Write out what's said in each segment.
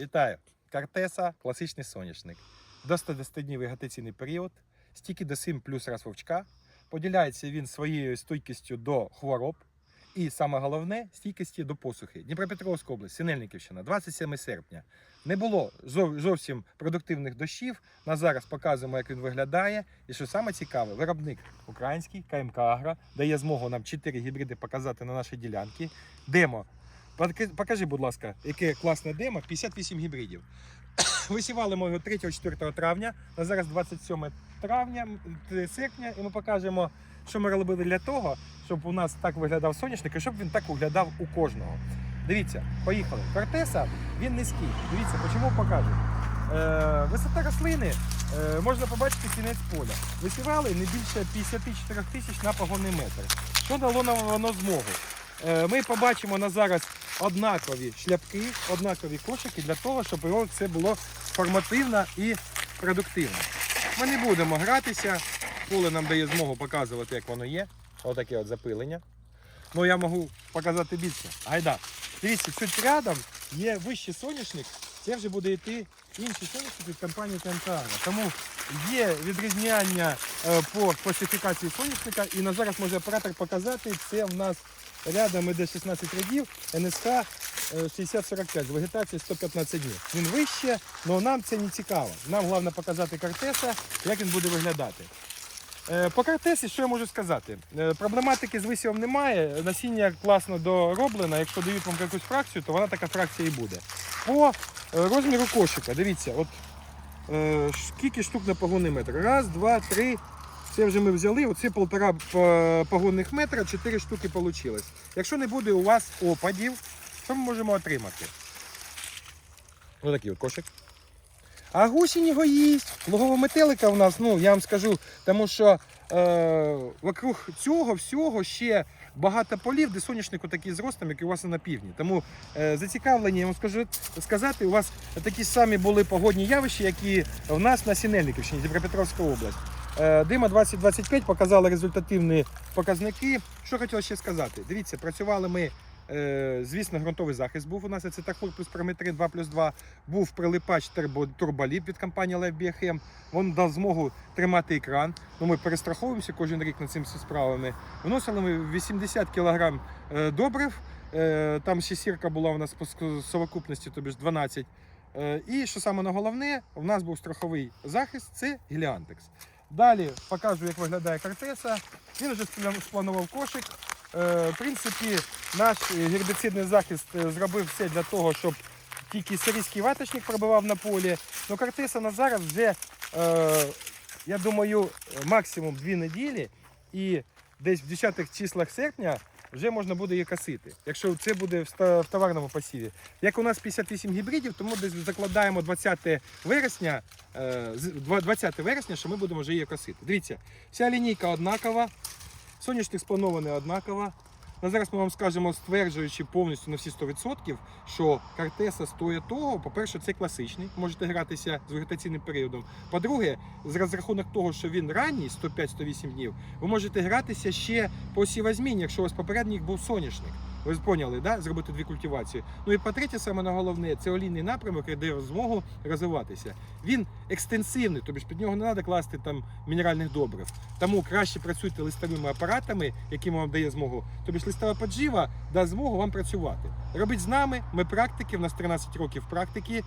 Вітаю! Картеса, класичний соняшник. До 110 днів вегетаційний період, стільки до 7 плюс раз вовчка. Поділяється він своєю стійкістю до хвороб. І саме головне стійкості до посухи. Дніпропетровська область, Синельниківщина, 27 серпня. Не було зовсім продуктивних дощів. На зараз показуємо, як він виглядає. І що саме цікаве, виробник український КМК Агро дає змогу нам 4 гібриди показати на нашій ділянці. Демо. Покажи, будь ласка, яке класне демо. 58 гібридів. Висівали ми його 3-4 травня. На зараз 27 травня, серпня, і ми покажемо, що ми робили для того, щоб у нас так виглядав соняшник і щоб він так виглядав у кожного. Дивіться, поїхали. Кортеса він низький. Дивіться, чому покажу. Е, висота рослини е, можна побачити кінець поля. Висівали не більше 54 тисяч на погонний метр. Що дало нам воно змогу? Е, ми побачимо на зараз однакові шляпки, однакові кошики для того, щоб його це було формативно і продуктивно. Ми не будемо гратися, поле нам дає змогу показувати, як воно є. Отаке от запилення. Ну я можу показати більше. Гайда. Дивіться, тут рядом є вищий соняшник, це вже буде йти інший соняшник від компанії КМК. Тому є відрізняння е, по класифікації соняшника, і на зараз може оператор показати. Це в нас рядом іде 16 рядів, НСК е, 6045, з вегетації 115 днів. Він вище, але нам це не цікаво. Нам головне показати картеса, як він буде виглядати. Е, По картесі, що я можу сказати? Е, Проблематики з висівом немає. Насіння класно дороблено. Якщо дають вам якусь фракцію, то вона така фракція і буде. По е, розміру кошика, дивіться, от скільки штук на погонний метр? Раз, два, три. Це вже ми взяли. Оце полтора по- погонних метра, чотири штуки вийшло. Якщо не буде у вас опадів, що ми можемо отримати? Ось такий от кошик. А гусінь його їсть. Лугового метелика у нас, ну я вам скажу, тому що е, вокруг цього всього ще багато полів, де соняшнику такий зростом, як і у вас на півдні. Тому е, зацікавлені, я вам скажу сказати, у вас такі самі були погодні явища, які в нас на Сінельниківщині, Дніпропетровська область. Е, Дима 2025 показали результативні показники. Що хотів ще сказати? Дивіться, працювали ми. е, Звісно, ґрунтовий захист був у нас. Це Тахур плюс Прометрин 2 плюс 2. Був прилипач Турболіп від компанії Лев Біохем. Він дав змогу тримати екран. Ну, ми перестраховуємося кожен рік над цими справами. Вносили ми 80 кг е, добрив. Там ще сірка була у нас по совокупності, тобі ж 12. Е, І що саме на головне, у нас був страховий захист, це Гіліантекс. Далі покажу, як виглядає картеса. Він вже спланував кошик. Е, В принципі, наш е, гербіцидний захист е, зробив все для того, щоб тільки сирійський ваточник пробивав на полі. Ну, картеса на зараз вже, я думаю, максимум дві неділі. І десь в 10 числах серпня вже можна буде її косити, якщо це буде в товарному посіві. Як у нас 58 гібридів, тому десь закладаємо 20 вересня, е, з- два- 20 вересня, що ми будемо вже її косити. Дивіться, вся лінійка однакова, соняшник спланований однаково. На зараз ми вам скажемо, стверджуючи повністю на всі 100%, що картеса стоїть того, по-перше, це класичний, можете гратися з вегетаційним періодом. По-друге, з розрахунок того, що він ранній, 105-108 днів, ви можете гратися ще по сівозміні, якщо у вас попередній був соняшник. Ви ж поняли, да? зробити дві культивації. Ну і по-третє, саме головне, це олійний напрямок, який дає змогу розвиватися. Він екстенсивний, тобі під нього не треба класти там мінеральних добрив. Тому краще працюйте листовими апаратами, яким вам дає змогу. Тобі ж листова поджива дасть змогу вам працювати. Робіть з нами, ми практики, в нас 13 років практики.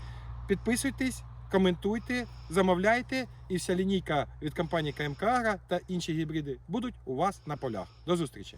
Підписуйтесь, коментуйте, замовляйте, і вся лінійка від компанії КМК та інші гібриди будуть у вас на полях. До зустрічі!